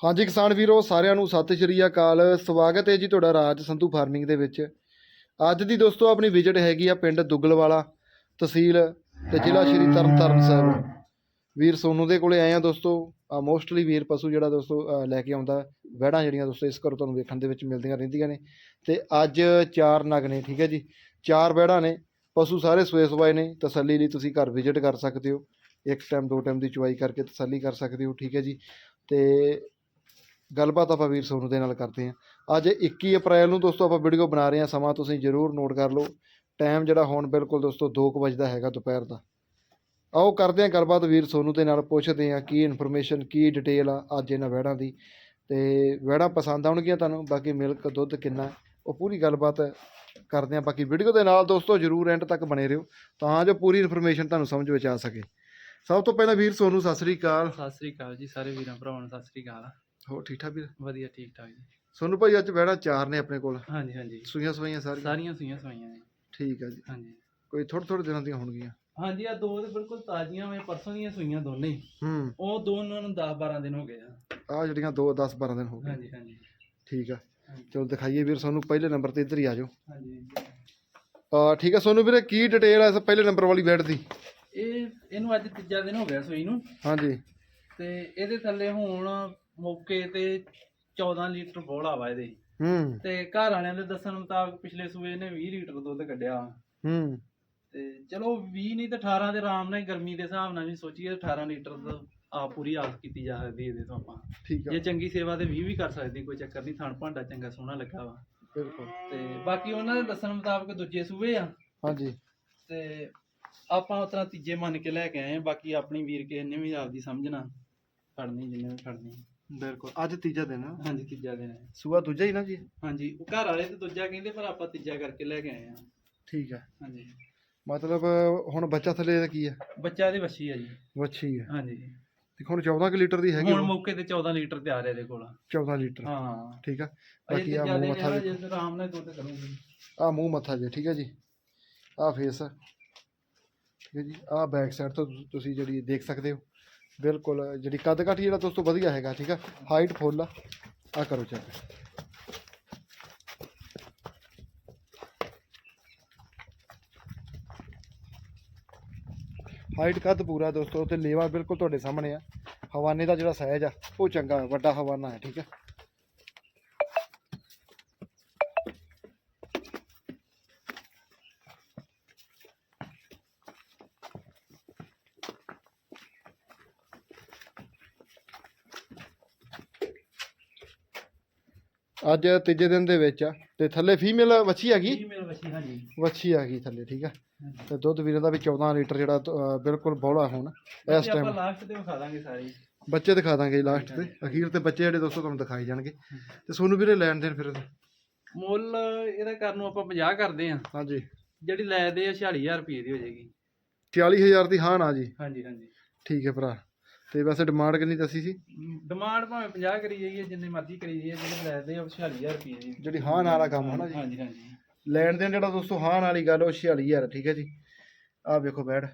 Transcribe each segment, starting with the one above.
ਹਾਂਜੀ ਕਿਸਾਨ ਵੀਰੋ, ਸਾਰਿਆਂ ਨੂੰ ਸਤਿ ਸ਼੍ਰੀ ਅਕਾਲ। ਸਵਾਗਤ ਹੈ ਜੀ ਤੁਹਾਡਾ ਰਾਜ ਸੰਧੂ ਫਾਰਮਿੰਗ ਦੇ ਵਿੱਚ। ਅੱਜ ਦੀ ਦੋਸਤੋ ਆਪਣੀ ਵਿਜ਼ਿਟ ਹੈਗੀ ਆ ਪਿੰਡ ਦੁੱਗਲਵਾਲਾ ਤਹਿਸੀਲ ਤੇ ਜ਼ਿਲ੍ਹਾ ਸ਼੍ਰੀ ਤਰਨਤਾਰਨ ਸਾਹਿਬ। ਵੀਰ ਸੋਨੂ ਦੇ ਕੋਲੇ ਆਏ ਆ ਦੋਸਤੋ। ਮੋਸਟਲੀ ਵੀਰ ਪਸ਼ੂ ਜਿਹੜਾ ਦੋਸਤੋ ਲੈ ਕੇ ਆਉਂਦਾ। ਵਹਿੜਾਂ ਜਿਹੜੀਆਂ ਦੋਸਤੋ, ਇਸ ਘਰੋਂ ਤੁਹਾਨੂੰ ਵੇਖਣ ਦੇ ਵਿੱਚ ਮਿਲਦੀਆਂ ਰਹਿੰਦੀਆਂ ਨੇ। ਤੇ ਅੱਜ ਚਾਰ ਨਗ ਨੇ, ਠੀਕ ਹੈ ਜੀ। ਚਾਰ ਵਹਿੜਾਂ ਨੇ। ਪਸ਼ੂ ਸਾਰੇ ਸੂਏ ਸਵਾਏ ਨੇ। ਤਸੱਲੀ ਲਈ ਤੁਸੀਂ ਘਰ ਵਿਜ਼ਿਟ ਕਰ ਸਕਦੇ ਹੋ। ਇੱਕ ਟਾਈਮ ਦੋ ਟਾਈਮ ਦੀ ਚੁਆਈ ਕਰਕੇ ਤਸੱਲੀ ਕਰ ਸਕਦੇ ਹੋ, ਠੀਕ ਹੈ ਜੀ। ਤੇ ਗੱਲਬਾਤ ਆਪਾਂ ਵੀਰ ਸੋਨੂ ਦੇ ਨਾਲ ਕਰਦੇ ਹਾਂ। ਅੱਜ 21 ਅਪ੍ਰੈਲ ਨੂੰ ਦੋਸਤੋ ਆਪਾਂ ਵੀਡੀਓ ਬਣਾ ਰਹੇ ਹਾਂ, ਸਮਾਂ ਤੁਸੀਂ ਜ਼ਰੂਰ ਨੋਟ ਕਰ ਲਓ। ਟਾਈਮ ਜਿਹੜਾ ਹੁਣ ਬਿਲਕੁਲ ਦੋਸਤੋ 2 ਵਜੇ ਦਾ ਹੈਗਾ ਦੁਪਹਿਰ ਦਾ। ਆਓ ਕਰਦੇ ਹਾਂ ਗੱਲਬਾਤ, ਵੀਰ ਸੋਨੂ ਦੇ ਨਾਲ ਪੁੱਛਦੇ ਹਾਂ ਕੀ ਇਨਫੋਰਮੇਸ਼ਨ ਕੀ ਡਿਟੇਲ ਆ ਅੱਜ ਇਹਨਾਂ ਵਹਿੜਾਂ ਦੀ। ਤੇ ਵਹਿੜਾਂ ਪਸੰਦ ਆਉਣਗੀਆਂ ਤੁਹਾਨੂੰ, ਬਾਕੀ ਮਿਲਕ ਦੁੱਧ ਕਿੰਨਾ, ਉਹ ਪੂਰੀ ਗੱਲਬਾਤ ਕਰਦੇ ਹਾਂ। ਬਾਕੀ ਵੀਡੀਓ ਦੇ ਨਾਲ ਦੋਸਤੋ ਜ਼ਰੂਰ ਐਂਡ ਤੱਕ ਬਣੇ ਰਹੋ, ਤਾਂ ਜੋ ਪੂਰੀ ਇਨਫੋਰਮੇਸ਼ਨ ਤੁਹਾਨੂੰ ਸਮਝ ਵਿੱਚ ਆ ਸਕੇ। ਸਭ ਤੋਂ ਪਹਿਲਾਂ ਵੀਰ ਸੋਨੂ, ਸਤਿ ਸ੍ਰੀ ਅਕਾਲ। ਸਤਿ ਸ੍ਰੀ ਅਕਾਲ ਜੀ, ਸਾਰੇ ਵੀਰਾਂ, ਭਰਾਵਾਂ ਨੂੰ ਸਤਿ ਸ੍ਰੀ ਅਕਾਲ। ਹੋ ਠੀਕ ਠਾਕ ਵੀਰ? ਵਧੀਆ ਠੀਕ ਠਾਕ ਜੀ। ਸੋਨੂ ਭਾਈ ਅੱਜ ਵਹਿੜਾਂ ਚਾਰ ਨੇ ਆਪਣੇ ਕੋਲ। ਹਾਂਜੀ ਹਾਂਜੀ। ਸੂਈਆਂ ਸਵਾਈਆਂ ਸਾਰੀਆਂ? ਸਾਰੀਆਂ ਸੂਈਆਂ ਸਵਾਈਆਂ ਨੇ। ਠੀਕ ਆ ਜੀ। ਹਾਂਜੀ। ਕੋਈ ਥੋੜੇ ਥੋੜੇ ਦਿਨਾਂ ਦੀਆਂ ਹੋਣਗੀਆਂ? ਹਾਂਜੀ ਆ ਦੋ ਤੇ ਬਿਲਕੁਲ ਤਾਜ਼ੀਆਂ ਵੇ ਪਰਸੋਂ ਦੀਆਂ ਸੂਈਆਂ ਦੋਨੇ ਹੀ। ਹੂੰ। ਉਹ ਦੋਨਾਂ ਨੂੰ 10 12 ਦਿਨ ਹੋ ਗਏ ਆ। ਆ ਜਿਹੜੀਆਂ 2 10 12 ਦਿਨ ਹੋ ਗਏ। ਹਾਂਜੀ ਹਾਂਜੀ। ਠੀਕ ਆ। ਚਲੋ ਦਿਖਾਈਏ ਵੀਰ ਸਾਨੂੰ ਪਹਿਲੇ ਨੰਬਰ ਤੇ ਇੱਧਰ ਹੀ ਆ ਜਾਓ। ਹਾਂਜੀ ਆ ਠੀਕ ਆ ਸੋਨੂੰ ਵੀਰੇ ਕੀ ਡਿਟੇਲ ਆ ਇਸ ਪਹਿਲੇ ਨੰਬਰ ਵਾਲੀ ਬੈਡ ਦੀ? ਇਹ ਇਹਨੂੰ ਅੱਜ ਤੀਜਾ ਦਿਨ ਹੋ ਗਿਆ ਸੂਈ ਨੂੰ। ਹਾਂਜੀ। ਤੇ ਇਹਦੇ ਥੱਲੇ ਹੁਣ ਮੌਕੇ ਤੇ 14 ਲੀਟਰ ਬੋਲਾ ਵਾ ਇਹਦੇ। ਹੂੰ। ਤੇ ਘਰ ਵਾਲਿਆਂ ਦੇ ਦੱਸਣ ਮੁਤਾਬਕ ਪਿਛਲੇ ਸੂਏ ਨੇ 20 ਲੀਟਰ ਦੁੱਧ ਕੱਢਿਆ। ਹੂੰ। ਤੇ ਚਲੋ 20 ਨਹੀਂ ਤਾਂ 18 ਦੇ ਆਰਾਮ ਨਾਲ ਹੀ ਗਰਮੀ ਦੇ ਹਿਸਾਬ ਨਾਲ ਵੀ ਸੋਚੀਏ 18 ਲੀਟਰ ਦਾ ਆ ਪੂਰੀ ਆਸ ਕੀਤੀ ਜਾ ਸਕਦੀ ਇਹਦੇ ਤੋਂ ਆਪਾਂ। ਠੀਕ ਆ। ਜੇ ਚੰਗੀ ਸੇਵਾ ਤੇ 20 ਵੀ ਕਰ ਸਕਦੀ ਕੋਈ ਚੱਕਰ ਨਹੀਂ ਥਣ ਭਾਂਡਾ ਚੰਗਾ ਸੋਹਣਾ ਲੱਗਾ ਵਾ। ਬਿਲਕੁਲ। ਤੇ ਬਾਕੀ ਉਹਨਾਂ ਦੇ ਦੱਸਣ ਮੁਤਾਬਕ ਦੂਜੇ ਸੂਏ ਆ। ਹਾਂਜੀ। ਤੇ ਆਪਾਂ ਉਤਰਾ ਤੀਜੇ ਮੰਨ ਕੇ ਲੈ ਕੇ ਆਏ ਆ ਬਾਕੀ ਆਪਣੀ ਵੀਰ ਕੇ ਨੇ ਵੀ ਆਪਦੀ ਸਮਝਣਾ ਖੜਨੀ ਜਿੰਨੇ ਵੀ ਖੜਨੀ ਬਿਲਕੁਲ ਅੱਜ ਤੀਜਾ ਦਿਨ ਆ। ਹਾਂਜੀ ਤੀਜਾ ਦਿਨ ਹੈ। ਸੂਆ ਦੂਜਾ ਹੀ ਨਾ ਜੀ? ਹਾਂਜੀ ਉਹ ਘਰ ਵਾਲੇ ਤੇ ਦੂਜਾ ਕਹਿੰਦੇ ਪਰ ਆਪਾਂ ਤੀਜਾ ਕਰਕੇ ਲੈ ਕੇ ਆਏ ਆ ਠੀਕ ਆ। ਹਾਂਜੀ। ਮਤਲਬ ਹੁਣ ਬੱਚਾ ਥੱਲੇ ਦਾ ਕੀ ਆ? ਬੱਚਾ ਇਹਦੇ ਵੱਛੀ ਆ ਜੀ। ਵੱਛੀ ਆ। ਹਾਂਜੀ। ਤੇ ਹੁਣ 14 ਕਿ ਲੀਟਰ ਦੀ ਹੈਗੀ ਹੁਣ? ਮੌਕੇ ਤੇ 14 ਲੀਟਰ ਤਿਆਰ ਹੈ ਇਹਦੇ ਕੋਲ। 14 ਲੀਟਰ। ਹਾਂ। ਠੀਕ ਆ। ਬਾਕੀ ਆ ਮੂੰਹ ਮੱਥਾ ਜੇ ਆਰਾਮ ਨਾਲ ਦੁੱਧ ਕਰੂਗੀ। ਆ ਮੂੰਹ ਮੱਥਾ ਜੇ ਠੀਕ ਹੈ ਜੀ। ਆ ਫੇਸ ਆ। ਠੀਕ ਹੈ ਜੀ। ਆ ਬੈਕ ਸਾਈਡ ਤੁ- ਤੁਸੀਂ ਜਿਹੜੀ ਦੇਖ ਸਕਦੇ ਹੋ। ਬਿਲਕੁਲ, ਜਿਹੜੀ ਕੱਦ ਕਾਠੀ ਜਿਹੜਾ ਦੋਸਤੋ ਵਧੀਆ ਹੈਗਾ, ਠੀਕ ਆ? ਹਾਈਟ ਫੁੱਲ ਆ। ਆ ਕਰੋ ਚੈੱਕ ਹਾਈਟ ਕੱਦ ਪੂਰਾ ਦੋਸਤੋ, ਤੇ ਲੇਵਾ ਬਿਲਕੁਲ ਤੁਹਾਡੇ ਸਾਹਮਣੇ ਆ। ਹਵਾਨੇ ਦਾ ਜਿਹੜਾ ਸਾਈਜ਼ ਆ, ਉਹ ਚੰਗਾ, ਵੱਡਾ ਹਵਾਨਾ ਹੈ, ਠੀਕ ਹੈ ਅੱਜ ਤੀਜੇ ਦਿਨ ਦੇ ਵਿੱਚ ਆ। ਤੇ ਥੱਲੇ ਫੀਮੇਲ ਵੱਛੀ ਹੈਗੀ? ਕੀ ਮੇਰਾ ਬੱਚੀ ਹਾਂਜੀ। ਵੱਛੀ ਆ ਗਈ ਥੱਲੇ ਠੀਕ ਆ। ਤੇ ਦੁੱਧ ਵੀਰਾਂ ਦਾ ਵੀ 14 ਲੀਟਰ ਜਿਹੜਾ ਬਿਲਕੁਲ ਬੌਲਾ ਹੁਣ ਇਸ ਇਹ ਆਪਾਂ ਟਾਈਮ ਲਾਸਟ ਤੇ ਵਿਖਾ ਦਾਂਗੇ ਸਾਰੀ। ਬੱਚੇ ਦਿਖਾ ਦਾਂਗੇ ਲਾਸਟ ਤੇ। ਅਖੀਰ ਤੇ ਬੱਚੇ ਜਿਹੜੇ ਦੋਸਤੋ ਤੁਹਾਨੂੰ ਦਿਖਾਈ ਜਾਣਗੇ। ਤੇ ਸੋਨੂੰ ਵੀਰੇ ਲੈਣ ਦੇਣ ਫਿਰ ਮੁੱਲ ਇਹਦਾ ਕਰਨ ਨੂੰ ਆਪਾਂ 50 ਕਰਦੇ ਆ ਹਾਂਜੀ। ਜਿਹੜੀ ਲੈ ਦੇ ਆ 46000 ਰੁਪਏ ਦੀ ਹੋ ਜਾਏਗੀ। 44000 ਦੀ ਹਾਂ ਨਾ ਜੀ। ਹਾਂਜੀ ਹਾਂਜੀ। ਠੀਕ ਹੈ ਭਰਾ। ਤੇ ਵੈਸੇ ਡਿਮਾਂਡ ਕਿੰਨੀ ਦੱਸੀ ਸੀ? ਡਿਮਾਂਡ ਭਾਵੇਂ 50 ਕਰੀ ਜਾਈਏ ਜਿੰਨੇ ਮਰਜ਼ੀ ਕਰੀ ਜਾਈਏ ਜਿਹੜੇ ਲੈ ਦੇ ਆ 46000 ਰੁਪਏ ਦੀ ਜਿਹੜੀ ਹਾਂ ਨਾਲ ਵਾਲਾ ਕੰਮ ਹੈ ਨਾ ਜੀ। ਹਾਂਜੀ ਹਾਂਜੀ। ਲੈਣ ਦੇਣ ਜਿਹੜਾ ਦੋਸਤੋ ਹਾਂ ਨਾਲ ਵਾਲੀ ਗੱਲ ਉਹ 46000 ਠੀਕ ਹੈ ਜੀ। ਆਹ ਵੇਖੋ ਬੈਡ।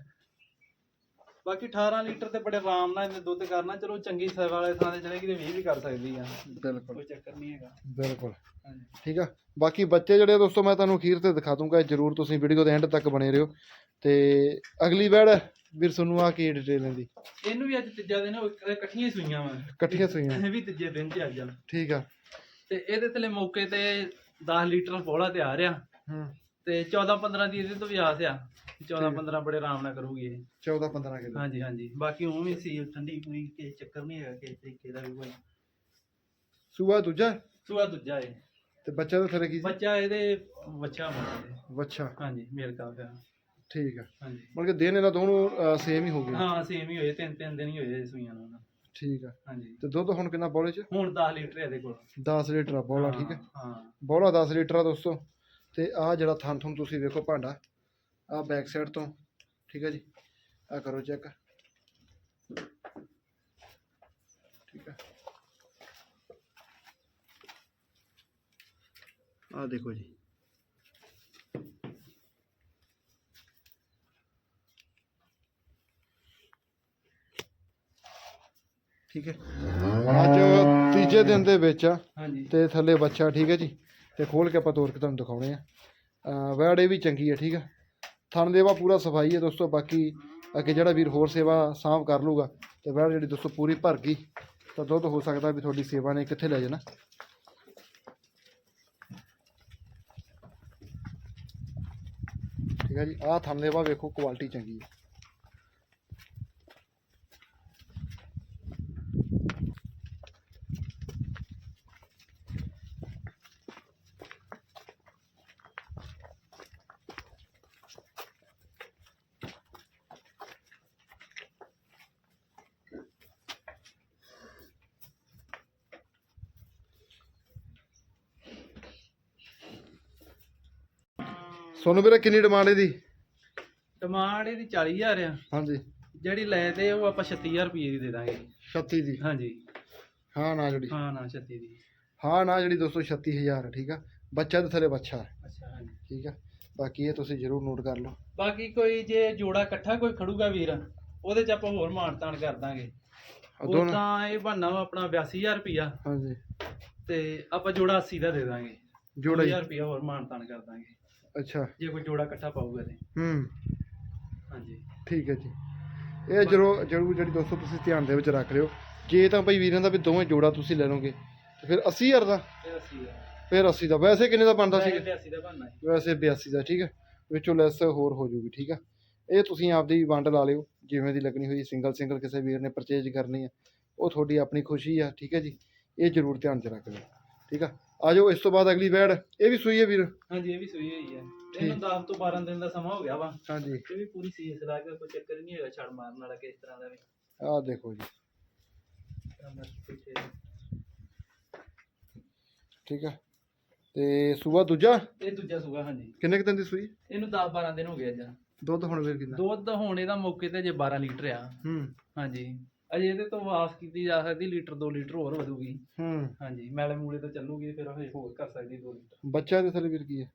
ਬਾਕੀ 18 ਲੀਟਰ ਤੇ ਬੜੇ ਆਰਾਮ ਨਾਲ ਇਹਨੇ ਦੁੱਧ ਕਰਨਾ ਚਲੋ ਚੰਗੀ ਸੇਵਾ ਵਾਲੇ ਥਾਂ ਤੇ ਚਲੇਗੀ ਤੇ 20 ਵੀ ਕਰ ਸਕਦੀ ਆ। ਬਿਲਕੁਲ। ਕੋਈ ਚੱਕਰ ਨਹੀਂ ਹੈਗਾ। ਬਿਲਕੁਲ। ਹਾਂਜੀ। ਠੀਕ ਆ? ਬਾਕੀ ਬੱਚੇ ਜਿਹੜੇ ਦੋਸਤੋ ਮੈਂ ਤੁਹਾਨੂੰ ਅਖੀਰ ਤੇ ਦਿਖਾ ਦੂੰਗਾ ਜਰੂਰ ਤੁਸੀਂ ਵੀਡੀਓ ਦੇ ਐਂਡ ਤੱਕ ਬਣੇ ਰਹੋ। ਤੇ ਅਗਲੀ ਬੈਡ ਵੀਰ ਸੁਣੂ ਆ ਕੀ ਡਿਟੇਲ ਇਹਦੀ ਇਹਨੂੰ ਵੀ ਅੱਜ ਤੀਜਾ ਦਿਨ ਹੋ ਇਕੱਠੀਆਂ ਹੀ ਸੂਈਆਂ ਵਾ। ਇਕੱਠੀਆਂ ਸੂਈਆਂ। ਇਹ ਵੀ ਤੀਜੇ ਦਿਨ ਚ ਆ ਜਾਣ ਠੀਕ ਆ। ਤੇ ਇਹਦੇ ਥੱਲੇ ਮੌਕੇ ਤੇ 10 ਲੀਟਰ ਪੋਲਾ ਤਿਆਰ ਆ। ਹੂੰ। ਤੇ 14 15 ਦੀ ਇਹਦੇ ਤੋਂ ਵੀ ਆਸ ਆ 14 15 ਬੜੇ ਆਰਾਮ ਨਾਲ ਕਰੂਗੀ ਇਹ। 14 15 ਕਿਲੋ। ਹਾਂਜੀ ਹਾਂਜੀ। ਬਾਕੀ ਉਹ ਵੀ ਸੀ ਠੰਡੀ ਕੋਈ ਕੇ ਚੱਕਰ ਨਹੀਂ ਹੈਗਾ ਕਿਸੇ ਤਰੀਕੇ ਦਾ ਵੀ ਕੋਈ। ਸੂਆ ਦੂਜਾ? ਸੂਆ ਦੂਜਾ ਏ ਤੇ ਬੱਚਾ ਦਾ ਥਰੇ ਕੀ ਸੀ? ਬੱਚਾ ਇਹਦੇ ਬੱਚਾ ਮਾਰਦੇ ਵੱਛਾ। ਹਾਂਜੀ ਮੇਲ ਕਾ। ਪਿਆ ਠੀਕ ਆ। ਹਾਂਜੀ। ਮਤਲਬ ਕਿ ਦਿਨ ਇਹਨਾਂ ਦੋਨੋਂ ਸੇਮ ਹੀ ਹੋ ਗਏ। ਹਾਂ ਸੇਮ ਹੀ ਹੋਏ ਤਿੰਨ ਤਿੰਨ ਦਿਨ ਹੀ ਹੋਏ ਸੂਈਆਂ ਨੂੰ ਠੀਕ ਆ। ਹਾਂਜੀ। ਤੇ ਦੁੱਧ ਹੁਣ ਕਿੰਨਾ ਬੋਲੇ ਚ? ਹੁਣ 10 ਲੀਟਰ ਇਹਦੇ ਕੋਲ। 10 ਲੀਟਰ ਆ ਬੋਲਾ ਠੀਕ ਹੈ ਹਾਂ। ਬੋਲਾ 10 ਲੀਟਰ ਆ ਦੋਸਤੋ। ਤੇ ਆਹ ਜਿਹੜਾ ਥਣ ਥਣ ਤੁਸੀਂ ਵੇਖੋ ਭਾਂਡਾ ਆਹ ਬੈਕ ਸਾਈਡ ਤੋਂ ਠੀਕ ਹੈ ਜੀ? ਆ ਕਰੋ ਚੈੱਕ ਠੀਕ ਹੈ। ਆਹ ਦੇਖੋ ਜੀ। ਠੀਕ ਹੈ। ਅੱਜ ਤੀਜੇ ਦਿਨ ਦੇ ਵਿੱਚ ਆ ਹਾਂਜੀ। ਤੇ ਥੱਲੇ ਬੱਚਾ ਠੀਕ ਹੈ ਜੀ? ਤੇ ਖੋਲ ਕੇ ਆਪਾਂ ਤੋਰ ਕੇ ਤੁਹਾਨੂੰ ਦਿਖਾਉਣੇ ਆ। ਵੈੜ ਇਹ ਵੀ ਚੰਗੀ ਹੈ ਠੀਕ ਹੈ ਥਣ ਦੇਵਾ ਪੂਰਾ ਸਫ਼ਾਈ ਹੈ ਦੋਸਤੋ, ਬਾਕੀ ਅੱਗੇ ਜਿਹੜਾ ਵੀਰ ਹੋਰ ਸੇਵਾ ਸਾਂਭ ਕਰ ਲੂਗਾ, ਤੇ ਵੈੜ ਜਿਹੜੀ ਦੋਸਤੋ ਪੂਰੀ ਭਰ ਗਈ, ਤਾਂ ਦੁੱਧ ਹੋ ਸਕਦਾ ਵੀ ਤੁਹਾਡੀ ਸੇਵਾ ਨੇ ਕਿੱਥੇ ਲੈ ਜਾਣਾ। ਠੀਕ ਹੈ ਜੀ, ਆਹ ਥਣ ਦੇਵਾ ਵੇਖੋ ਕੁਆਲਿਟੀ ਚੰਗੀ ਹੈ ਸੋਨੂੰ ਵੀਰੇ ਕਿੰਨੀ ਡਿਮਾਂਡ ਇਹਦੀ? ਡਿਮਾਂਡ ਇਹਦੀ 40000 ਆ। ਹਾਂਜੀ। ਜਿਹੜੀ ਲੈ ਤੇ ਉਹ ਆਪਾਂ 36000 ਰੁਪਏ ਦੀ ਦੇ ਦਾਂਗੇ। 36 ਦੀ? ਹਾਂਜੀ। ਹਾਂ ਨਾ ਜਿਹੜੀ। ਹਾਂ ਨਾ 36 ਦੀ। ਹਾਂ ਨਾ ਜਿਹੜੀ ਦੋਸਤੋ 36000 ਹੈ ਠੀਕ ਆ? ਬੱਚਾ ਤੇ ਥੱਲੇ ਬੱਚਾ। ਅੱਛਾ ਹਾਂਜੀ। ਠੀਕ ਆ? ਬਾਕੀ ਇਹ ਤੁਸੀਂ ਜ਼ਰੂਰ ਨੋਟ ਕਰ ਲਓ। ਬਾਕੀ ਕੋਈ ਜੇ ਜੋੜਾ ਇਕੱਠਾ ਕੋਈ ਖੜੂਗਾ ਵੀਰ ਉਹਦੇ ਚ ਆਪਾਂ ਹੋਰ ਮਾਣ ਤਾਣ ਕਰ ਦਾਂਗੇ। ਉਹ ਤਾਂ ਇਹ ਬਣਨਾ ਵਾ ਆਪਣਾ 82000 ਰੁਪਿਆ ਹਾਂਜੀ। ਤੇ ਆਪਾਂ ਜੋੜਾ 80 ਦਾ ਦੇ ਦਾਂਗੇ। ਜੋੜਾ ਹੀ। 1000 ਰੁਪਿਆ ਹੋਰ ਮਾਣ ਤਾਣ ਕਰ ਦਾਂਗੇ। ਅੱਛਾ। ਜੇ ਕੋਈ ਜੋੜਾ ਇਕੱਠਾ ਪਾਊਗਾ ਤੇ। ਹੂੰ। ਹਾਂਜੀ। ਠੀਕ ਹੈ ਜੀ। ਇਹ ਜਰੂਰ ਜਰੂਰ ਜਿਹੜੀ ਦੋਸਤੋ ਤੁਸੀਂ ਧਿਆਨ ਦੇ ਵਿੱਚ ਰੱਖ ਲਿਓ। ਜੇ ਤਾਂ ਭਾਈ ਵੀਰਾਂ ਦਾ ਵੀ ਦੋਵੇਂ ਜੋੜਾ ਤੁਸੀਂ ਲੈ ਲਓਗੇ ਤੇ ਫਿਰ 80000 ਦਾ। ਇਹ 80 ਦਾ ਫਿਰ 80 ਦਾ। ਵੈਸੇ ਕਿੰਨੇ ਦਾ ਬਣਦਾ ਸੀ ਵੈਸੇ ਤੇ 80 ਦਾ ਬਣਨਾ ਹੈ ਵੈਸੇ 82 ਦਾ ਠੀਕ ਹੈ। ਵਿੱਚੋਂ ਲੈਸ ਹੋਰ ਹੋ ਜਾਊਗੀ ਠੀਕ ਆ। ਇਹ ਤੁਸੀਂ ਆਪਦੀ ਵੰਡ ਲਾ ਲਿਓ। ਜਿਵੇਂ ਦੀ ਲੱਗਣੀ ਹੋਈ ਸਿੰਗਲ ਸਿੰਗਲ ਕਿਸੇ ਵੀਰ ਨੇ ਪਰਚੇਜ ਕਰਨੀ ਆ ਉਹ ਤੁਹਾਡੀ ਆਪਣੀ ਖੁਸ਼ੀ ਆ ਠੀਕ ਹੈ ਜੀ। ਇਹ ਜ਼ਰੂਰ ਧਿਆਨ 'ਚ ਰੱਖ ਲਿਓ। ਠੀਕ ਆ? ਆ ਜਾਓ ਇਸ ਤੋਂ ਬਾਅਦ ਅਗਲੀ ਬੈੜ। ਇਹ ਵੀ ਸੂਈ ਹੈ ਵੀਰ? ਹਾਂਜੀ ਇਹ ਵੀ ਸੂਈ ਹੋਈ ਹੈ। ਇਹਨੂੰ 10 ਤੋਂ 12 ਦਿਨ ਦਾ ਸਮਾਂ ਹੋ ਗਿਆ ਵਾ। ਹਾਂਜੀ। ਇਹ ਵੀ ਪੂਰੀ ਸੀਸ ਲਾ ਕੇ ਕੋਈ ਚੱਕਰ ਨਹੀਂ ਹੈਗਾ ਛੜ ਮਾਰਨ ਵਾਲਾ ਕਿਸ ਤਰ੍ਹਾਂ ਦਾ ਵੀ। ਆਹ ਦੇਖੋ ਜੀ। ਠੀਕ ਆ? ਤੇ ਸੂਆ ਦੂਜਾ? ਇਹ ਦੂਜਾ ਸੂਆ ਹਾਂਜੀ। ਕਿੰਨੇ ਕੁ ਦਿਨ ਦੀ ਸੂਈ? ਇਹਨੂੰ 10 12 ਦਿਨ ਹੋ ਗਏ ਅੱਜ। ਦੁੱਧ ਹੁਣ ਵੀਰ ਕਿੰਨਾ? ਦੁੱਧ ਹੁਣ ਇਹਦਾ ਮੌਕੇ ਤੇ ਜੇ 12 ਲੀਟਰ ਆ। ਹੂੰ। ਹਾਂਜੀ। ਅਜੇ ਇਹਦੇ ਤੋਂ ਵਾਸ ਕੀਤੀ ਜਾ ਸਕਦੀ ਲੀਟਰ 2 ਲੀਟਰ ਹੋਰ ਵਧੂਗੀ। ਹੂੰ। ਹਾਂਜੀ ਮੈਲੇ ਮੂਲੇ ਤੋਂ ਚੱਲੂਗੀ ਫਿਰ ਹਜੇ ਹੋਰ ਕਰ ਸਕਦੀ 2 ਲੀਟਰ। ਬੱਚਾ ਦੇ ਥੱਲੇ ਵੀਰ ਕੀ ਹੈ?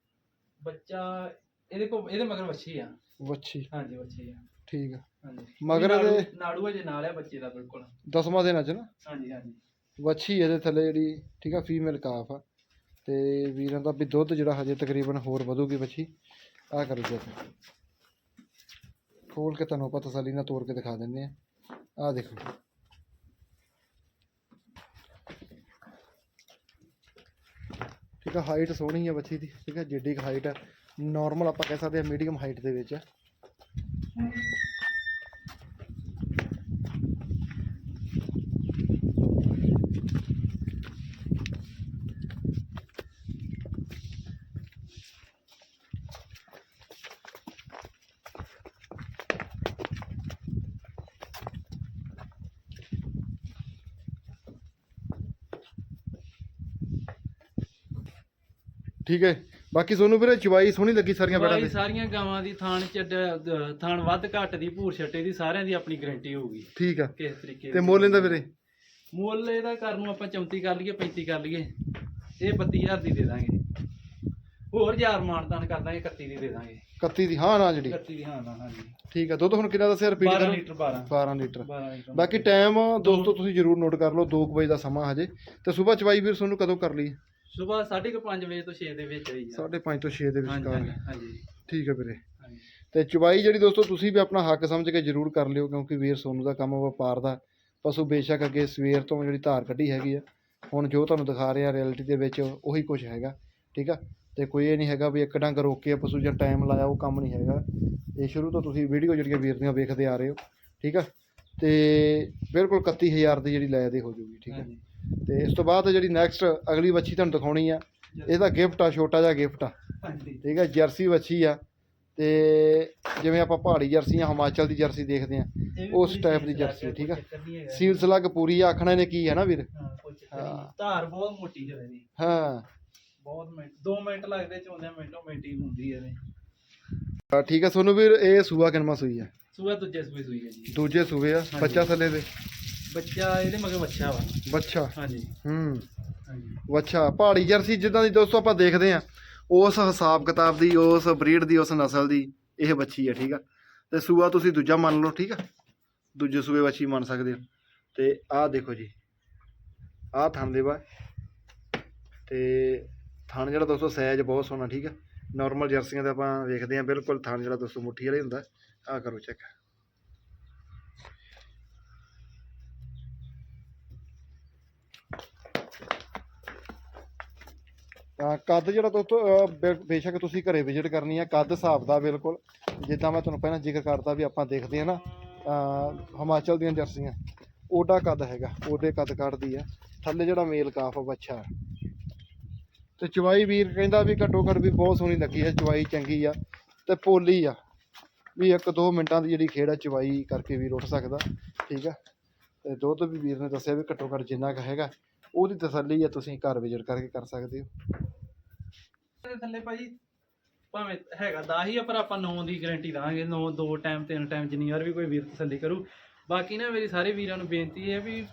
ਬੱਚਾ ਇਹਦੇ ਕੋ ਇਹਦੇ ਮਗਰ ਵੱਛੀ ਆ। ਵੱਛੀ। ਹਾਂਜੀ ਵੱਛੀ ਆ। ਠੀਕ ਆ। ਹਾਂਜੀ। ਮਗਰ ਨਾੜੂ- ਇਹਦੇ- ਨਾੜੂ ਅਜੇ ਨਾਲ ਆ ਬੱਚੇ ਦਾ ਬਿਲਕੁਲ। ਦਸਵਾਂ ਦਿਨ ਅੱਜ ਨਾ? ਹਾਂਜੀ ਹਾਂਜੀ। ਵੱਛੀ ਇਹਦੇ ਥੱਲੇ ਜਿਹੜੀ ਠੀਕ ਆ ਫੀਮੇਲ ਕਾਫ ਆ। ਤੇ ਵੀਰਾਂ ਦਾ ਵੀ ਦੁੱਧ ਜਿਹੜਾ ਹਜੇ ਤਕਰੀਬਨ ਹੋਰ ਵਧੂਗੀ ਵੱਛੀ। ਆ ਕਰੋ ਜੀ ਖੋਲ ਕੇ ਤੁਹਾਨੂੰ ਆਪਾਂ ਤਸੱਲੀ ਨਾਲ ਤੋੜ ਕੇ ਦਿਖਾ ਦਿੰਨੇ ਆ। ਆ ਦੇਖੋ। ਠੀਕ ਆ ਹਾਈਟ ਸੋਹਣੀ ਆ ਬੱਚੀ ਦੀ। ਠੀਕ ਆ, ਜਿੱਡੀ ਹਾਈਟ ਹੈ ਨਾਰਮਲ ਆਪਾਂ ਕਹਿ ਸਕਦੇ ਆ ਮੀਡੀਅਮ ਹਾਈਟ ਦੇ ਵਿੱਚ ਆ। ਠੀਕ ਹੈ। ਬਾਕੀ ਤੁਹਾਨੂੰ ਵੀਰੇ ਚਵਾਈ ਸੋਹਣੀ ਲੱਗੀ ਸਾਰੀਆਂ ਬੈੜਾਂ ਦੀ ਸਾਰੀਆਂ ਗਾਵਾਂ ਦੀ ਥਾਣ ਚ ਥਾਣ ਵੱਧ ਘੱਟ ਦੀ ਭੂਰ ਛੱਟੇ ਦੀ ਸਾਰਿਆਂ ਦੀ ਆਪਣੀ ਗਾਰੰਟੀ ਹੋਊਗੀ। ਠੀਕ ਆ। ਕਿਸ ਤਰੀਕੇ ਤੇ। ਮੁੱਲ ਇਹਦਾ ਵੀਰੇ? ਮੁੱਲ ਇਹਦਾ ਕਰ ਨੂੰ ਆਪਾਂ 34 ਕਰ ਲਈਏ 35 ਕਰ ਲਈਏ। ਇਹ 32000 ਦੀ ਦੇ ਦਾਂਗੇ। ਹੋਰ ਹਜ਼ਾਰ ਮਾਨਤਾਨ ਕਰ ਦਾਂਗੇ 31 ਦੀ ਦੇ ਦਾਂਗੇ। 31 ਦੀ ਹਾਂ ਨਾ ਜਿਹੜੀ। 31 ਦੀ ਹਾਂ ਨਾ ਹਾਂਜੀ। ਠੀਕ ਆ। ਦੁੱਧ ਹੁਣ ਕਿੰਨਾ ਦੱਸਿਆ ਰਿਪੀਟ 12 ਕਰੋ ਲੀਟਰ 12 12 ਲੀਟਰ। 12 ਲੀਟਰ। ਬਾਕੀ ਟਾਈਮ ਦੋਸਤੋ ਤੁਸੀਂ ਜਰੂਰ ਨੋਟ ਕਰ ਲਓ 2 ਵਜੇ ਦਾ ਸਮਾਂ ਹਜੇ। ਤੇ ਸਵੇਰ ਚਵਾਈ ਵੀਰ ਤੁਹਾਨੂੰ ਕਦੋਂ ਕਰ ਲਈ ਸਵੇਰ 5:30 ਵਜੇ ਤੋਂ 6 ਦੇ ਵਿੱਚ ਹੋਈ ਆ। 5:30 ਤੋਂ 6 ਦੇ ਹਾਂਜੀ ਵਿਚਕਾਰ ਹਾਂਜੀ ਹਾਂਜੀ। ਠੀਕ ਹੈ ਵੀਰੇ। ਹਾਂਜੀ। ਤੇ ਚਵਾਈ ਜਿਹੜੀ ਦੋਸਤੋ ਤੁਸੀਂ ਵੀ ਆਪਣਾ ਹੱਕ ਸਮਝ ਕੇ ਜਰੂਰ ਕਰ ਲਿਓ ਕਿਉਂਕਿ ਵੀਰ ਸੋਨੂ ਦਾ ਕੰਮ ਵਪਾਰ ਦਾ। ਪਸ਼ੂ ਬੇਸ਼ੱਕ ਅੱਗੇ ਸਵੇਰ ਤੋਂ ਜਿਹੜੀ ਧਾਰ ਕੱਢੀ ਹੈਗੀ ਆ ਹੁਣ ਜੋ ਤੁਹਾਨੂੰ ਦਿਖਾ ਰਿਹਾ ਰਿਐਲਿਟੀ ਦੇ ਵਿੱਚ ਉਹੀ ਕੁਝ ਹੈਗਾ ਠੀਕ ਆ? ਤੇ ਕੋਈ ਇਹ ਨਹੀਂ ਹੈਗਾ ਵੀ ਇੱਕ ਡੰਗ ਰੋਕ ਕੇ ਪਸ਼ੂ ਜਾਂ ਟਾਈਮ ਲਾਇਆ ਉਹ ਕੰਮ ਨਹੀਂ ਹੈਗਾ। ਇਹ ਸ਼ੁਰੂ ਤੋਂ ਤੁਸੀਂ ਵੀਡੀਓ ਜਿਹੜੀਆਂ ਵੀਰ ਦੀਆਂ ਵੇਖਦੇ ਆ ਰਹੇ ਹੋ ਠੀਕ ਆ? ਤੇ ਬਿਲਕੁਲ 31000 ਦੀ ਜਿਹੜੀ ਲੈ ਦੇ ਹੋ ਜੂਗੀ ਠੀਕ ਆ? ਤੇ ਇਸ ਤੋਂ ਬਾਅਦ ਜਿਹੜੀ ਨੈਕਸਟ ਅਗਲੀ ਵੱਛੀ ਤੁਹਾਨੂੰ ਦਿਖਾਉਣੀ ਆ ਇਹਦਾ ਗਿਫਟ ਆ ਛੋਟਾ ਜਿਹਾ ਗਿਫਟ ਆ। ਠੀਕ ਹੈ ਜਰਸੀ ਵੱਛੀ ਆ। ਤੇ ਜਿਵੇਂ ਆਪਾਂ ਪਹਾੜੀ ਜਰਸੀ ਆ ਹਿਮਾਚਲ ਦੀ ਜਰਸੀ ਦੇਖਦੇ ਆ ਉਸ type ਦੀ ਜਰਸੀ, ਠੀਕ ਆ। ਸੀਲ ਸਲੱਗ ਪੂਰੀ ਆ ਆਖਣਾ ਇਹਨੇ ਕੀ ਹੈ ਨਾ ਵੀਰ? ਧਾਰ ਬਹੁਤ ਮੋਟੀ ਹੈ ਇਹਦੀ। ਹਾਂ। ਬਹੁਤ ਮਿੰਟ 2 ਮਿੰਟ ਲੱਗਦੇ ਚੋਂਦੇ ਮਿੰਟੋ ਮਿੰਟ ਹੀ ਹੁੰਦੀ ਹੈ ਇਹਦੇ। ਆ, ਠੀਕ ਹੈ ਸੋਨੂੰ ਵੀਰ ਇਹ ਸੂਆ ਕਿਨਮਾ ਸੂਈ ਆ? ਸੂਆ ਦੂਜੇ ਸੂਏ ਸੂਈ ਹੈ ਜੀ। ਦੂਜੇ ਸੂਏ ਆ ਬੱਚਾ ਥੱਲੇ ਦੇ। ਬੱਚਾ ਇਹਦੇ ਮਗਰ ਬੱਚਾ ਵਾ। ਬੱਚਾ। ਹਾਂਜੀ। ਹੂੰ। ਹਾਂਜੀ। ਬੱਚਾ ਪਹਾੜੀ ਜਰਸੀ ਜਿੱਦਾਂ ਦੀ ਦੋਸਤੋ ਆਪਾਂ ਦੇਖਦੇ ਆ ਉਸ ਹਿਸਾਬ ਕਿਤਾਬ ਦੀ ਉਸ ਬਰੀਡ ਦੀ ਉਸ ਨਸਲ ਦੀ ਇਹ ਬੱਚੀ ਆ ਠੀਕ ਆ? ਤੇ ਸੂਆ ਤੁਸੀਂ ਦੂਜਾ ਮੰਨ ਲਓ ਠੀਕ ਆ? ਦੂਜੇ ਸੂਏ ਬੱਚੀ ਮੰਨ ਸਕਦੇ ਹੋ। ਤੇ ਆਹ ਦੇਖੋ ਜੀ ਆਹ ਥਣ ਦੇ ਵਾ ਤੇ ਥਣ ਜਿਹੜਾ ਦੋਸਤੋ ਸਾਈਜ਼ ਬਹੁਤ ਸੋਹਣਾ ਠੀਕ ਆ? ਨਾਰਮਲ ਜਰਸੀਆਂ ਦਾ ਆਪਾਂ ਵੇਖਦੇ ਆ ਬਿਲਕੁਲ ਥਣ ਜਿਹੜਾ ਦੋਸਤੋ ਮੁੱਠੀ ਵਾਲੇ ਹੁੰਦਾ ਆਹ ਕਰੋ ਚੈੱਕ ਤਾਂ ਕੱਦ ਜਿਹੜਾ ਦੋਸਤੋ ਬੇ- ਬੇਸ਼ੱਕ ਤੁਸੀਂ ਘਰੇ ਵਿਜ਼ਿਟ ਕਰਨੀ ਆ, ਕੱਦ ਹਿਸਾਬ ਦਾ ਬਿਲਕੁਲ। ਜਿੱਦਾਂ ਮੈਂ ਤੁਹਾਨੂੰ ਪਹਿਲਾਂ ਜ਼ਿਕਰ ਕਰਦਾ ਵੀ ਆਪਾਂ ਦੇਖਦੇ ਹਾਂ ਨਾ ਹਿਮਾਚਲ ਦੀਆਂ ਜਰਸੀਆਂ। ਓਡਾ ਕੱਦ ਹੈਗਾ, ਉਹਦੇ ਕੱਦ ਕੱਢਦੀ ਆ। ਥੱਲੇ ਜਿਹੜਾ ਮੇਲ ਕਾਫ ਆ ਬੱਚਾ ਤੇ ਚਵਾਈ ਵੀਰ ਕਹਿੰਦਾ ਵੀ ਘੱਟੋ ਘੱਟ ਵੀ ਬਹੁਤ ਸੋਹਣੀ ਲੱਗੀ ਹੈ ਚਵਾਈ ਚੰਗੀ ਆ ਤੇ ਪੋਲੀ ਆ। ਵੀ ਇੱਕ ਦੋ ਮਿੰਟਾਂ ਦੀ ਜਿਹੜੀ ਖੇਡ ਆ ਚਵਾਈ ਕਰਕੇ ਵੀਰ ਉੱਠ ਸਕਦਾ, ਠੀਕ ਆ। ਤੇ ਦੁੱਧ ਵੀ ਵੀਰ ਨੇ ਦੱਸਿਆ ਵੀ ਘੱਟੋ ਘੱਟ ਜਿੰਨਾ ਕੁ ਹੈਗਾ। ਉਹਦੀ ਤਸੱਲੀ ਆ ਤੁਸੀਂ ਘਰ ਵਿਜ਼ਿਟ ਕਰਕੇ ਕਰ ਸਕਦੇ ਹੋ। ਥੱਲੇ ਭਾਜੀ ਭਾਵੇਂ ਹੈਗਾ 10 ਹੀ ਆ ਪਰ ਆਪਾਂ 9 ਦੀ ਗਾਰੰਟੀ ਦਾਂਗੇ। 9 ਦੋ ਟਾਈਮ ਤਿੰਨ ਟਾਈਮ ਜਿੰਨੀ ਵਾਰ ਵੀ ਕੋਈ ਵੀਰ ਤਸੱਲੀ ਕਰੂ। ਬਾਕੀ ਨਾ ਮੇਰੀ ਸਾਰੇ ਵੀਰਾਂ ਨੂੰ ਬੇਨਤੀ ਹੈ ਵੀ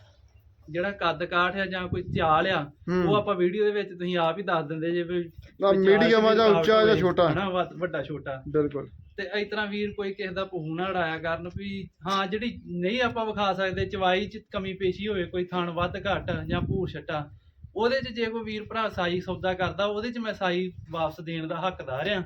ਜਿਹੜਾ ਕੱਦ ਕਾਠ ਆ ਜਾਂ ਕੋਈ ਚਾਲ ਆ ਹੂੰ। ਉਹ ਆਪਾਂ ਵੀਡੀਓ ਦੇ ਵਿੱਚ ਤੁਸੀਂ ਆਪ ਹੀ ਦੱਸ ਦਿੰਦੇ ਜੇ ਵੀ ਨਾ, ਕੋਈ ਚਾਲ medium ਆ ਜਾਂ ਵੀ ਉੱਚਾ ਜਾਂ ਛੋਟਾ। ਹਨਾ ਵੱਧ- ਵੱਡਾ ਛੋਟਾ। ਬਿਲਕੁਲ। ਤੇ ਇਸ ਤਰ੍ਹਾਂ ਵੀਰ ਕੋਈ ਕਿਸੇ ਦਾ ਪਹੂ ਨਾ ਉਡਾਇਆ ਕਰਨ ਵੀ ਹਾਂ, ਜਿਹੜੀ ਨਹੀਂ ਆਪਾਂ ਵਿਖਾ ਸਕਦੇ, ਚਵਾਈ ਚ ਕਮੀ ਪੇਸ਼ੀ ਹੋਵੇ, ਕੋਈ ਥਣ ਵੱਧ ਘੱਟ ਜਾਂ ਭੂਰ ਛੱਟਾ, ਉਹਦੇ ਚ ਜੇ ਕੋਈ ਵੀਰ ਭਰਾ ਸਾਈ ਸੌਦਾ ਕਰਦਾ, ਉਹਦੇ ਚ ਮੈਂ ਸਾਈ ਵਾਪਸ ਦੇਣ ਦਾ ਹੱਕਦਾਰ ਆ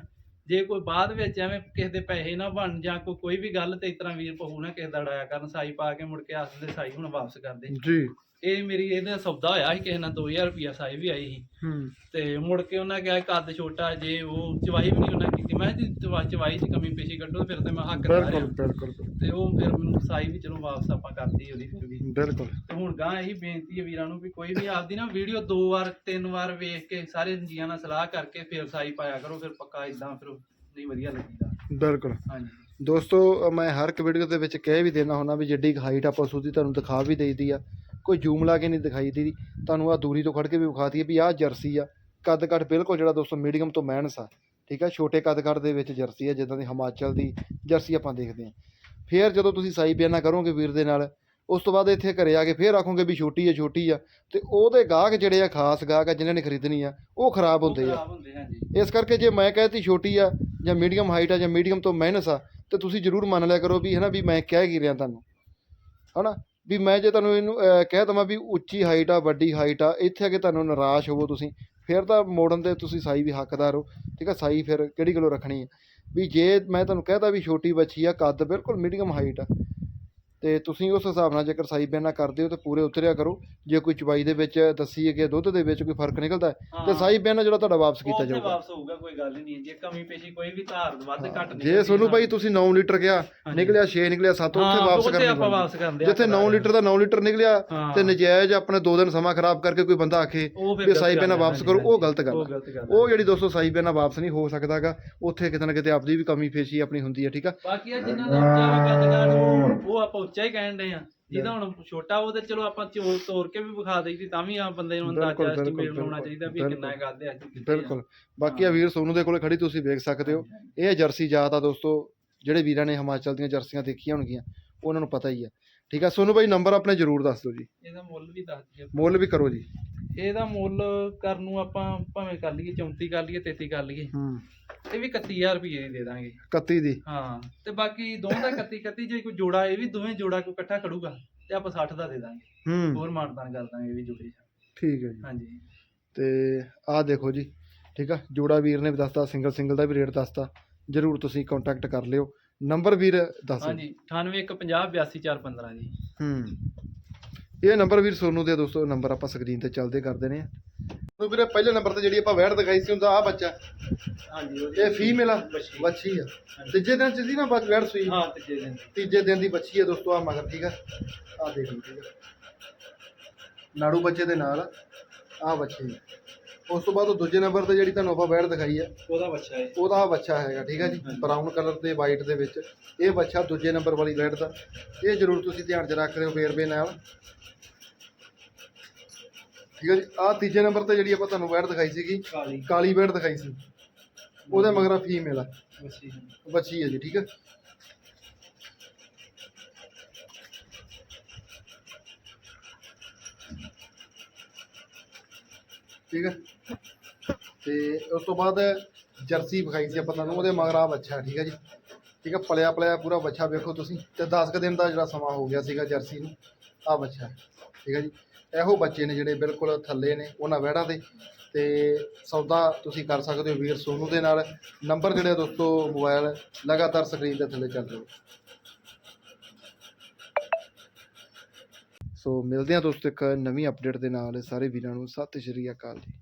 ਜੇ ਕੋਈ ਬਾਅਦ ਵਿੱਚ ਐਵੇਂ ਕਿਸੇ ਦੇ ਪੈਸੇ ਨਾ ਬਣ ਜਾਂ ਕੋਈ ਕੋਈ ਵੀ ਗੱਲ ਤੇ ਇਸ ਤਰ੍ਹਾਂ ਵੀਰ ਪਹੂ ਨਾ ਕਿਸੇ ਦਾ ਉਡਾਇਆ ਕਰਨ, ਸਾਈ ਪਾ ਕੇ ਮੁੜ ਕੇ ਆਸ ਦੇ ਸਾਈ ਹੁਣ ਵਾਪਸ ਕਰ ਦੇ। ਜੀ। ਇਹ ਮੇਰੀ ਇਹਦਾ ਸੌਦਾ ਹੋਇਆ ਸੀ ਕਿਸੇ ਨਾਲ 2000 ਰੁਪਿਆ ਸਾਈ ਵੀ ਆਈ ਸੀ। ਹੂੰ। ਤੇ ਮੁੜ ਕੇ ਉਹਨਾਂ ਕਿਹਾ ਕੱਦ ਛੋਟਾ ਜੇ ਉਹ ਚਵਾਈ ਵੀ ਨਹੀਂ ਉਹਨਾਂ ਕੀਤੀ। ਮੈਂ ਕਿਹਾ ਜੀ ਚਵਾ- ਚਵਾਈ 'ਚ ਕਮੀ ਪੇਸ਼ੀ ਕੱਢੋ ਫਿਰ ਤੇ ਮੈਂ ਹੱਕਦਾਰ ਬਿਲਕੁਲ ਆ ਬਿਲਕੁਲ। ਤੇ ਉਹ ਫਿਰ ਮੈਨੂੰ ਸਾਈ ਵੀ ਚਲੋ ਵਾਪਸ ਆਪਾਂ ਕਰਤੀ ਉਹਦੀ ਫਿਰ ਵੀ। ਬਿਲਕੁਲ। ਤੇ ਹੁਣ ਗਾਂ ਇਹੀ ਬੇਨਤੀ ਹੈ ਵੀਰਾਂ ਨੂੰ ਵੀ ਕੋਈ ਵੀ ਆਪਦੀ ਨਾ ਵੀਡੀਓ ਦੋ ਵਾਰ ਤਿੰਨ ਵਾਰ ਵੇਖ ਕੇ ਸਾਰੇ ਜੀਆਂ ਨਾਲ ਸਲਾਹ ਕਰਕੇ ਫਿਰ ਸਾਈ ਪਾਇਆ ਕਰੋ ਫਿਰ ਪੱਕਾ ਇਦਾਂ ਫਿਰ ਨਹੀਂ ਵਧੀਆ ਲੱਗੀਦਾ। ਬਿਲਕੁਲ। ਹਾਂਜੀ। ਦੋਸਤੋ ਅ, ਮੈਂ ਹਰ ਇੱਕ ਵੀਡੀਓ ਦੇ ਵਿੱਚ ਕਹਿ ਵੀ ਦੇਣਾ ਹੁੰਦਾ ਵੀ ਜਿੱਡੀ ਹਾਈਟ ਆ ਪਸ਼ੂ ਦੀ ਤੁਹਾਨੂੰ ਦਿਖਾ ਵੀ ਦੇਈਦੀ ਆ। ਕੋਈ ਜ਼ੂਮ ਲਾ ਕੇ ਨਹੀਂ ਦਿਖਾਈ ਦੀ ਤੁਹਾਨੂੰ ਆ ਦੂਰੀ ਤੋਂ ਖੜ ਕੇ ਵੀ ਵਿਖਾਤੀ ਵੀ ਆਹ ਜਰਸੀ ਆ। ਕੱਦ ਕੱਟ ਬਿਲਕੁਲ ਜਿਹੜਾ ਦੋਸਤੋ ਮੀਡੀਅਮ ਤੋਂ ਮੈਨਸ ਆ। ਠੀਕ ਆ? ਛੋਟੇ ਕੱਦ ਕੱਟ ਦੇ ਵਿੱਚ ਜਰਸੀ ਆ ਜਿੱਦਾਂ ਦੀ ਹਿਮਾਚਲ ਦੀ ਜਰਸੀ ਆਪਾਂ ਦੇਖਦੇ ਆ ਫਿਰ ਜਦੋਂ ਤੁਸੀਂ ਸਾਈ ਬਿਆਨਾ ਕਰੋਗੇ ਵੀਰ ਦੇ ਨਾਲ ਉਸ ਤੋਂ ਬਾਅਦ ਇੱਥੇ ਘਰੇ ਆ ਕੇ ਫਿਰ ਆਖੋਗੇ ਵੀ ਛੋਟੀ ਆ ਛੋਟੀ ਆ। ਤੇ ਉਹਦੇ ਗਾਹਕ ਜਿਹੜੇ ਆ ਖਾਸ ਗਾਹਕ ਆ ਜਿਨ੍ਹਾਂ ਨੇ ਖਰੀਦਣੀ ਆ ਉਹ ਖਰਾਬ ਹੁੰਦੇ ਆ। ਇਸ ਕਰਕੇ ਜੇ ਮੈਂ ਕਹਿਤੀ ਛੋਟੀ ਆ ਜਾਂ ਮੀਡੀਅਮ ਹਾਈਟ ਆ ਜਾਂ ਮੀਡੀਅਮ ਤੋਂ ਮਾਈਨਸ ਆ ਤੇ ਤੁਸੀਂ ਜਰੂਰ ਮੰਨ ਲਿਆ ਕਰੋ ਵੀ ਹੈ ਨਾ ਵੀ ਮੈਂ ਕਹਿ ਕੀ ਰਿਹਾ ਤੁਹਾਨੂੰ। ਹਨਾ? ਵੀ ਮੈਂ ਜੇ ਤੁਹਾਨੂੰ ਇਹਨੂੰ ਕਹਿ ਦਵਾਂ ਵੀ ਉੱਚੀ ਹਾਈਟ ਆ, ਵੱਡੀ ਹਾਈਟ ਆ, ਇੱਥੇ ਆ ਕੇ ਤੁਹਾਨੂੰ ਨਿਰਾਸ਼ ਹੋਵੋ ਤੁਸੀਂ। ਫਿਰ ਤਾਂ ਮੋੜਨ ਦੇ ਤੁਸੀਂ ਸਾਈ ਵੀ ਹੱਕਦਾਰ ਹੋ। ਠੀਕ ਆ, ਸਾਈ ਫਿਰ ਕਿਹੜੀ ਗੱਲੋਂ ਰੱਖਣੀ ਹੈ ਵੀ ਜੇ ਮੈਂ ਤੁਹਾਨੂੰ ਕਹਿ ਕਹਿਤਾ ਵੀ ਛੋਟੀ ਬੱਚੀ ਆ, ਕੱਦ ਬਿਲਕੁਲ ਮੀਡੀਅਮ ਹਾਈਟ ਆ ਤੇ ਤੁਸੀਂ ਉਸ ਹਿਸਾਬ ਨਾਲ ਜੇਕਰ ਸਾਈ ਬਿਆਨਾ ਕਰਦੇ ਹੋ ਤੇ ਪੂਰੇ ਉਤਰਿਆ ਕਰੋ। ਜੇ ਕੋਈ ਚਵਾਈ ਦੇ ਵਿੱਚ ਦੱਸੀ ਹੈ ਕਿ ਦੁੱਧ ਦੇ ਵਿੱਚ ਕੋਈ ਫ਼ਰਕ ਨਿਕਲਦਾ ਹੈ ਤੇ। ਸਾਈ ਬਿਆਨਾ ਜਿਹੜਾ ਤੁਹਾਡਾ ਵਾਪਸ ਕੀਤਾ ਜਾਊਗਾ। ਵਾਪਸ ਹੋਊਗਾ ਕੋਈ ਗੱਲ ਨਹੀਂ ਜੇ ਕਮੀ ਪੇਸ਼ੀ ਕੋਈ ਵੀ ਧਾਰ ਵੱਧ ਘੱਟ ਜੇ ਤੁਹਾਨੂੰ ਭਾਈ ਤੁਸੀਂ 9 ਲੀਟਰ ਗਿਆ। ਨਿਕਲਿਆ 6 ਨਿਕਲਿਆ 7 ਉੱਥੇ ਵਾਪਸ ਕਰਨੀ ਜਿੱਥੇ 9 ਲੀਟਰ ਦਾ 9 ਲੀਟਰ ਨਿਕਲਿਆ। ਤੇ ਨਜਾਇਜ਼ ਆਪਣੇ 2 ਦਿਨ ਸਮਾਂ ਖਰਾਬ ਕਰਕੇ ਕੋਈ ਬੰਦਾ ਆਖੇ ਗਲਤ ਸਾਈ ਹੈ, ਵਾਪਸ ਕਰੋ ਉਹ। ਗਲਤ ਗੱਲ ਉਹ ਜਿਹੜੀ ਦੋਸਤੋ ਸਾਈ ਬਿਆਨਾ ਵਾਪਸ ਨਹੀਂ ਹੋ ਸਕਦਾਗਾ ਉੱਥੇ ਕਿਤੇ ਨਾ ਕਿਤੇ ਆਪਦੀ ਵੀ ਕਮੀ ਫੇਸ਼ੀ ਆਪਣੀ ਹੁੰਦੀ ਹੈ ਠੀਕ ਆ? ਬਾਕੀ ਆ ਜਿਨ੍ਹਾਂ ਦਾ ਉਹ ਆਪਾਂ ਉੱਚਾ ਹੀ ਕਹਿਣ ਦੇ ਆ। ਜਿਹਦਾ ਹੁਣ ਛੋਟਾ ਉਹ ਤੇ ਚਲੋ ਆਪਾਂ ਚੋਰ ਤੋੜ ਕੇ ਵੀ ਵਿਖਾ ਦੇਈਦੀ ਤਾਂ ਵੀ ਆ ਬੰਦੇ ਨੂੰ ਅੰਦਾਜ਼ਾ ਐਸਟੀਮੇਟ ਲਾਉਣਾ ਚਾਹੀਦਾ ਵੀ। ਕਿੰਨਾ ਇਹ ਕਰਦੇ ਅੱਜ। ਬਿਲਕੁਲ। ਬਾਕੀ ਆ ਵੀਰ ਸੋਨੂ ਦੇ ਕੋਲੇ ਖੜੀ ਤੁਸੀਂ ਵੇਖ ਸਕਦੇ ਹੋ। ਇਹ ਜਰਸੀ ਜਾਤ ਆ ਦੋਸਤੋ ਜਿਹੜੇ ਵੀਰਾਂ ਨੇ ਹਿਮਾਚਲ ਦੀਆਂ ਜਰਸੀਆਂ ਦੇਖੀਆਂ ਹੋਣਗੀਆਂ ਉਹਨਾਂ ਨੂੰ ਪਤਾ ਹੀ ਆ। ਠੀਕ ਆ ਸੋਨੂ ਭਾਈ ਨੰਬਰ ਆਪਣੇ ਜ਼ਰੂਰ ਦੱਸ ਦਿਓ ਜੀ। ਇਹਦਾ ਮੁੱਲ ਵੀ ਦੱਸ ਦਿਓ। ਮੁੱਲ ਵੀ ਕਰੋ ਜੀ। ਇਹਦਾ ਮੁੱਲ ਕਰਨ ਨੂੰ ਆਪਾਂ ਭਾਵੇਂ ਕਰ ਲਈਏ 34 ਕਰ ਲਈਏ 33 ਕਰ ਲਈਏ। ਹੂੰ। ਇਹ ਵੀ 31000 ਰੁਪਏ ਦੀ ਦੇ ਦਾਂਗੇ। 31 ਦੀ? ਹਾਂ ਤੇ ਬਾਕੀ ਦੋਵਾਂ ਦਾ 31 31 ਜੇ ਕੋਈ ਜੋੜਾ ਇਹ ਵੀ ਦੋਵੇਂ ਜੋੜਾ ਕੋਈ ਇਕੱਠਾ ਖੜੂਗਾ ਤੇ ਆਪਾਂ 60 ਦਾ ਦੇ ਦਾਂਗੇ। ਹੂੰ। ਹੋਰ ਮਾਨਤਾਨ ਕਰ ਦਾਂਗੇ ਇਹ ਵੀ ਜੋੜੇ 'ਚ। ਠੀਕ ਹੈ ਜੀ। ਹਾਂਜੀ। ਤੇ ਆਹ ਦੇਖੋ ਜੀ ਠੀਕ ਆ? ਜੋੜਾ ਵੀਰ ਨੇ ਵੀ ਦੱਸਤਾ ਸਿੰਗਲ ਸਿੰਗਲ ਦਾ ਵੀ ਰੇਟ ਦੱਸਤਾ। ਜਰੂਰ ਤੁਸੀਂ ਕੰਟੈਕਟ ਕਰ ਲਿਓ। ਨੰਬਰ ਵੀਰ ਦੱਸ ਦਿਓ। ਹਾਂਜੀ 9815082415 ਜੀ। ਹੂੰ। ਇਹ ਨੰਬਰ ਵੀਰ ਸੋਨੂ ਦੇ ਦੋਸਤੋ ਨੰਬਰ ਆਪਾਂ ਸਕਰੀਨ ਤੇ ਚੱਲਦੇ ਕਰਦੇ ਨੇ ਉਹ ਵੀਰੇ ਪਹਿਲੇ ਨੰਬਰ ਤੇ ਜਿਹੜੀ ਆਪਾਂ ਵੈੜ ਦਿਖਾਈ ਸੀ ਹੁੰਦਾ ਆ ਬੱਚਾ। ਹਾਂਜੀ ਇਹ ਫੀਮੇਲ ਆ ਬੱਚੀ। ਆ। ਤੀਜੇ ਦਿਨ ਚ ਸੀ ਨਾ ਬੱਚ ਵੈੜ ਸੂਈ? ਹਾਂ ਤੇ ਦੇ ਦਿੰਦੇ ਤੀਜੇ ਦਿਨ ਦੀ ਬੱਚੀ ਹੈ ਦੋਸਤੋ ਆ ਮਗਰ ਠੀਕ ਆ? ਆ ਦੇਖ ਲਓ ਠੀਕ ਆ। ਨਾੜੂ ਬੱਚੇ ਦੇ ਨਾਲ ਆ। ਬੱਚੇ ਉਸ ਤੋਂ ਬਾਅਦ ਉਹ ਦੂਜੇ ਨੰਬਰ ਤੇ ਜਿਹੜੀ ਤੁਹਾਨੂੰ ਆਪਾਂ ਵੈੜ ਦਿਖਾਈ ਹੈ ਉਹਦਾ ਬੱਚਾ ਹੈ। ਉਹਦਾ ਬੱਚਾ ਹੈਗਾ ਠੀਕ ਹੈ ਜੀ? ਬਰਾਊਨ ਕਲਰ ਤੇ ਵਾਈਟ ਦੇ ਵਿੱਚ। ਇਹ ਬੱਚਾ ਦੂਜੇ ਨੰਬਰ ਵਾਲੀ ਵੈੜ ਦਾ। ਇਹ ਜ਼ਰੂਰ ਤੁਸੀਂ ਧਿਆਨ 'ਚ ਰੱਖ ਲਿਓ ਵੇਰਵੇ ਨਾਲ। ਠੀਕ ਹੈ ਜੀ? ਆਹ ਤੀਜੇ ਨੰਬਰ ਤੇ ਜਿਹੜੀ ਆਪਾਂ ਤੁਹਾਨੂੰ ਵੈੜ ਦਿਖਾਈ ਸੀਗੀ ਕਾਲੀ। ਕਾਲੀ ਵੈੜ ਦਿਖਾਈ ਸੀ। ਉਹਦੇ ਮਗਰ ਫੀਮੇਲ ਆ। ਬੱਚੀ ਬੱਚੀ ਹੈ ਜੀ ਠੀਕ ਹੈ ਠੀਕ ਹੈ ਤੇ ਉਸ ਤੋਂ ਬਾਅਦ ਜਰਸੀ ਵਿਖਾਈ ਸੀ ਆਪਾਂ ਤੁਹਾਨੂੰ, ਉਹਦੇ ਮਗਰ ਆ ਬੱਚਾ ਠੀਕ ਹੈ ਜੀ? ਠੀਕ ਹੈ, ਪਲਿਆ ਪਲਿਆ ਪੂਰਾ ਬੱਚਾ ਵੇਖੋ ਤੁਸੀਂ, ਤੇ 10 ਕੁ ਦਿਨ ਦਾ ਜਿਹੜਾ ਸਮਾਂ ਹੋ ਗਿਆ ਸੀਗਾ ਜਰਸੀ ਨੂੰ ਆ ਬੱਚਾ ਠੀਕ ਹੈ ਜੀ? ਇਹੋ ਬੱਚੇ ਨੇ ਜਿਹੜੇ ਬਿਲਕੁਲ ਥੱਲੇ ਨੇ, ਉਹਨਾਂ ਵਹਿੜਾਂ ਦੇ ਤੇ ਸੌਦਾ ਤੁਸੀਂ ਕਰ ਸਕਦੇ ਹੋ ਵੀਰ ਸੋਨੂ ਦੇ ਨਾਲ। ਨੰਬਰ ਜਿਹੜੇ ਆ ਦੋਸਤੋ ਮੋਬਾਈਲ ਲਗਾਤਾਰ ਸਕਰੀਨ ਦੇ ਥੱਲੇ ਚੱਲ ਰਹੇ ਸੋ ਮਿਲਦੇ ਹਾਂ ਦੋਸਤੋ ਇੱਕ ਨਵੀਂ ਅਪਡੇਟ ਦੇ ਨਾਲ, ਸਾਰੇ ਵੀਰਾਂ ਨੂੰ, ਸਤਿ ਸ਼੍ਰੀ ਅਕਾਲ ਜੀ।